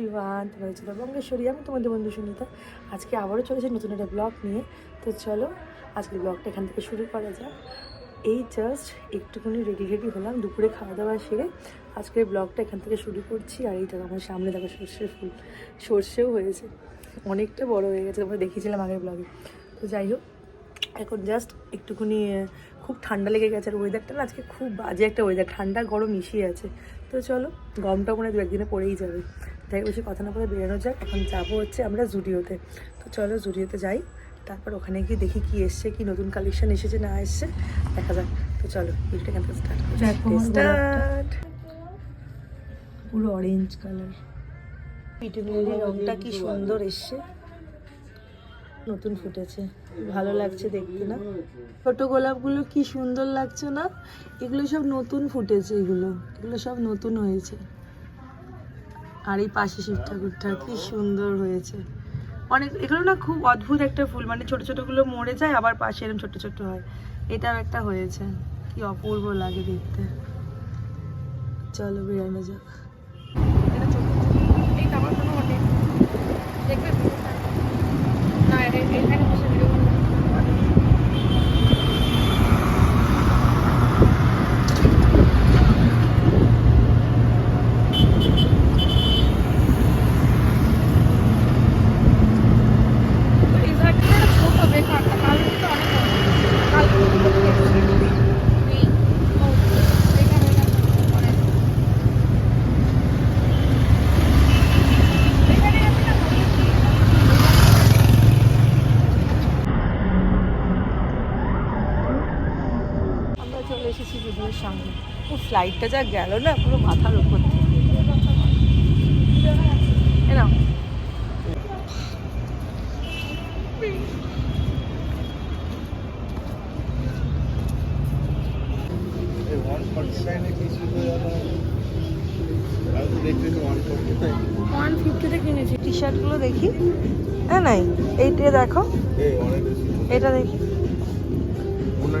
শ্রীমান তোমাদের ছিল। বঙ্গেশ্বরী, আমি তোমাদের বন্ধু সুনিতা। আজকে আবারও চলেছে নতুন একটা ব্লগ নিয়ে। তো চলো আজকে ব্লগটা এখান থেকে শুরু করা যাক। এই জাস্ট একটুখানি রেডি রেডি হলাম, দুপুরে খাওয়া দাওয়া সেরে আজকের ব্লগটা এখান থেকে শুরু করছি। আর এইটা আমার সামনে দেখো সর্ষের ফুল। সর্ষেও হয়েছে। অনেকটা বড় হয়ে গেছে তোমরা দেখিয়েছিলাম আগের ব্লগে তো যাই হোক, এখন জাস্ট একটুখানি খুব ঠান্ডা লেগে গেছে। আর ওয়েদারটা না আজকে খুব বাজে একটা ওয়েদার ঠান্ডা, গরম মিশিয়ে আছে। তো চলো, গরমটা মনে দু একদিনে পড়েই যাবে। তাই বেশি কথা না বলে বেরোনো যাক এখন যাব হচ্ছে আমরা জুডিওতে। তো চলো জুডিওতে যাই তারপর ওখানে গিয়ে দেখি কি এসছে কি নতুন কালেকশন এসেছে না এসছে দেখা যাক। তো চলো ভিডিওটা এখান থেকে স্টার্ট স্টার্ট পুরো অরেঞ্জ কালার রংটা কি সুন্দর এসছে। নতুন ফুটেছে ভালো লাগছে দেখতে না। ছোট গোলাপগুলো কি সুন্দর লাগছে না। এগুলো সব নতুন ফুটেছে এগুলো। এগুলো সব নতুন হয়েছে। আর এই পাশে শিব ঠাকুরটা, কি সুন্দর হয়েছে। অনেক, এগুলো না খুব অদ্ভুত একটা ফুল মানে ছোট ছোটগুলো মরে যায়, আবার পাশে এরকম ছোট ছোট হয়। এটাও একটা হয়েছে। কি অপূর্ব লাগে দেখতে। চলো বেরানো যাক। আমরা চলে এসেছি যদিওর সামনে ও ফ্লাইটটা যা গেল না পুরো মাথার উপর ওয়ান ফিফটিতে কিনেছি। টি শার্টগুলো দেখি। হ্যাঁ নাই এইটা দেখো। এটা দেখি। না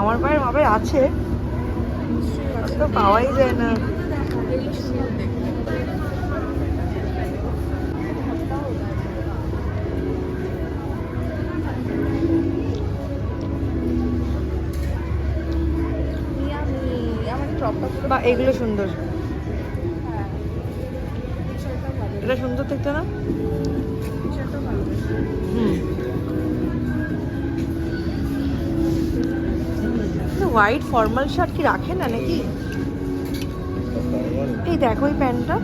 আমার পায়ের মাপে আছে। তো পাওয়াই যায় না। বা এগুলো সুন্দর। এটা সুন্দর দেখতে না? হুম। হোয়াইট ফর্মাল শার্ট কি রাখে না নাকি? এই দেখো এই প্যান্টটা।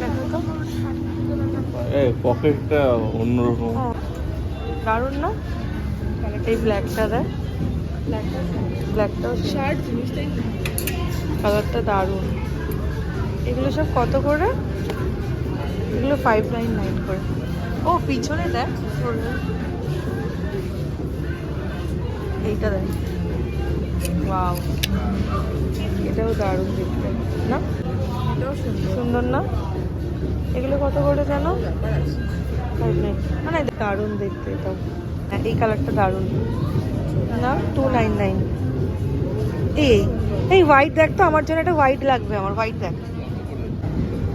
দেখো তো পকেটটা অন্যরকম। দারুণ না? এই ব্ল্যাকটা ব্ল্যাকটাও শার্ট কালারটা দারুণ। এগুলো সব কত করে? এগুলো ফাইভ নাইন নাইন করে। ও পিছনে দেখ। এইটা দেখ। ওয়াও এটাও দারুণ দেখতে না? সুন্দর। না? এগুলো কত করে জানো? ফাইভ নাইন না দারুণ দেখতে এটাও হ্যাঁ এই কালারটা দারুণ। না? টু নাইন নাইন এই এই হোয়াইট দেখ তো আমার জন্য একটা হোয়াইট লাগবে আমার হোয়াইট দেখ।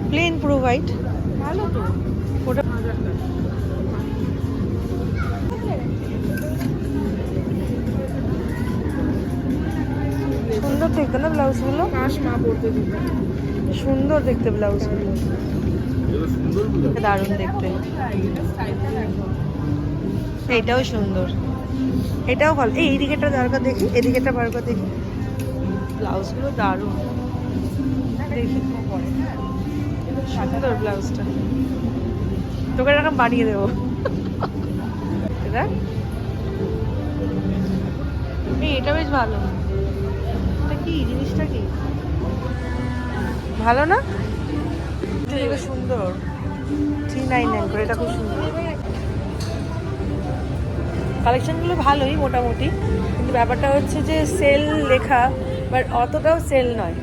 প্লেন পুরো হোয়াইট ভালো তো। ওটা সুন্দর দেখতে না ব্লাউজগুলো? সুন্দর দেখতে ব্লাউজগুলো। দারুণ দেখতে। এইটাও সুন্দর। এটাও ভালো। এই এদিকেটা দরকার দেখি এদিকেটা বার দেখি। ব্লাউজগুলো দারুণ। দেখি। সুন্দর ব্লাউজটা। তোকে এরকম বানিয়ে দেবো। এই এটা বেশ ভালো। কি? জিনিসটা কি? ভালো না? সুন্দর? থ্রি নাইন নাইন করে এটা খুব সুন্দর। কালেকশনগুলো ভালোই মোটামুটি কিন্তু ব্যাপারটা হচ্ছে যে সেল লেখা বাট অতটাও সেল নয়।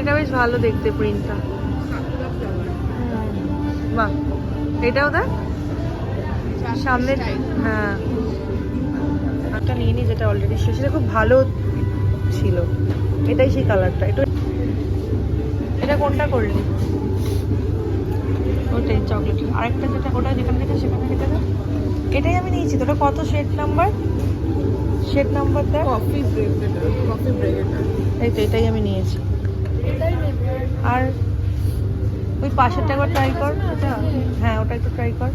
এটা বেশ ভালো দেখতে প্রিন্টটা। বাহ। এটাও দেখ। সামনে হ্যাঁ। একটা নিয়ে নি যেটা অলরেডি শেষ এটা খুব ভালো ছিল। এটাই সেই কালারটা এটা এটা কোনটা করলি? ওটাই চকলেট আরেকটা যেটা ওটা যেখানে যেটা সেখানে যেটা দেখ। এটাই আমি নিয়েছি তোটা কত শেড নাম্বার শেড নাম্বার দেখ। কফি ব্রেক কফি ব্রেক এই তো এটাই আমি নিয়েছি। আর ওই পাশেরটা একবার ট্রাই কর। ওটা হ্যাঁ ওটা একটু ট্রাই কর।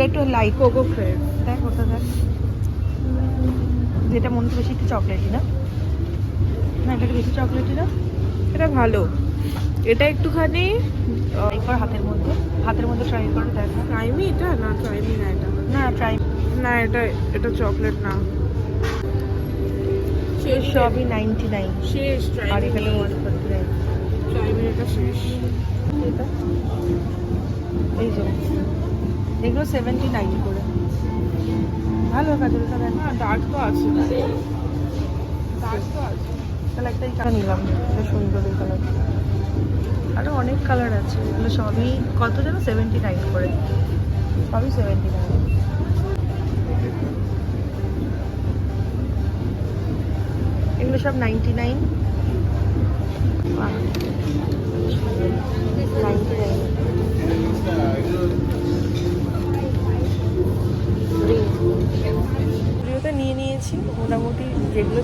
এটা একটু লাইক কোকো ফ্রেড দেখ ওটা দেখ। যেটা মনে বেশি একটু চকলেটই না? না এটা বেশি চকলেটি না? এটা ভালো। এটা একটুখানি কর হাতের মধ্যে। হাতের মধ্যে ট্রাই কর দেখ। ক্রাইমি এটা? না ট্রাইমি না এটা। না ট্রাই না এটা এটা চকলেট না। শেষ সবই নাইনটি নাইন শেষ আর এখানে ওয়ান ফোর্টি নাইন ক্রাইমি এটা শেষ। এটা? এই যে। এগুলো সেভেন্টি নাইন করে। ভালো কাজলটা দেখ ডার্ক তো আছে। ডার্ক তো আছে। তাহলে একটা এই কালার নিলাম এটা সুন্দর এই কালার আরও অনেক কালার আছে এগুলো সবই কত যেন সেভেন্টি নাইন করে। সবই সেভেন্টি নাইন এগুলো সব নাইনটি নাইন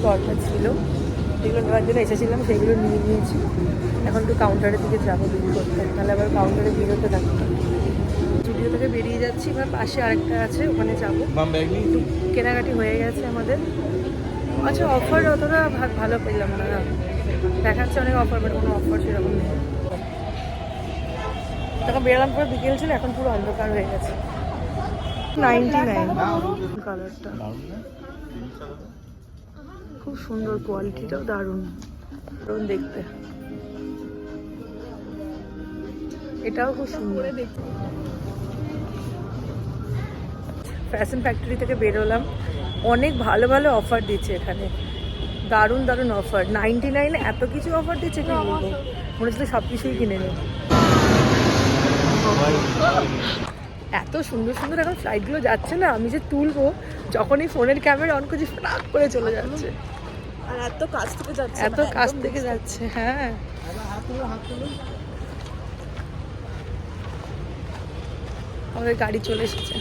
দরকার ছিল। যেগুলো নেওয়ার জন্য এসেছিলাম সেগুলো নিয়ে নিয়েছি। এখন একটু কাউন্টারের দিকে যাব বিল করতে। তাহলে আবার কাউন্টারে ভিড় হতে থাকতো স্টুডিও থেকে বেরিয়ে যাচ্ছি এবার পাশে আরেকটা আছে ওখানে যাব। একটু কেনাকাটি হয়ে গেছে আমাদের। আচ্ছা অফার অতটা ভা- ভালো পেলাম না। না দেখাচ্ছে অনেক অফার বাট কোনো অফার সেরকম নেই। তখন বেরোলাম পুরো বিকেল ছিল এখন পুরো অন্ধকার হয়ে গেছে। নাইনটি নাইন কালারটা খুব সুন্দর কোয়ালিটিটাও দারুণ। দারুণ দেখতে। এটাও খুব সুন্দর। ফ্যাশন ফ্যাক্টরি থেকে বেরোলাম। অনেক ভালো ভালো অফার দিচ্ছে এখানে। দারুণ দারুণ অফার নাইনটি নাইনে এত কিছু অফার দিচ্ছে মনে হচ্ছে সব কিছুই কিনে নেব। এত সুন্দর সুন্দর এখন ফ্লাইটগুলো যাচ্ছে না। আমি যে তুলবো, যখনই ফোনের ক্যামেরা অন করছি ফটাক করে চলে যাচ্ছে। আর এত কাছ থেকে যাচ্ছে এত কাছ থেকে যাচ্ছে হ্যাঁ। আমাদের গাড়ি চলে এসেছে।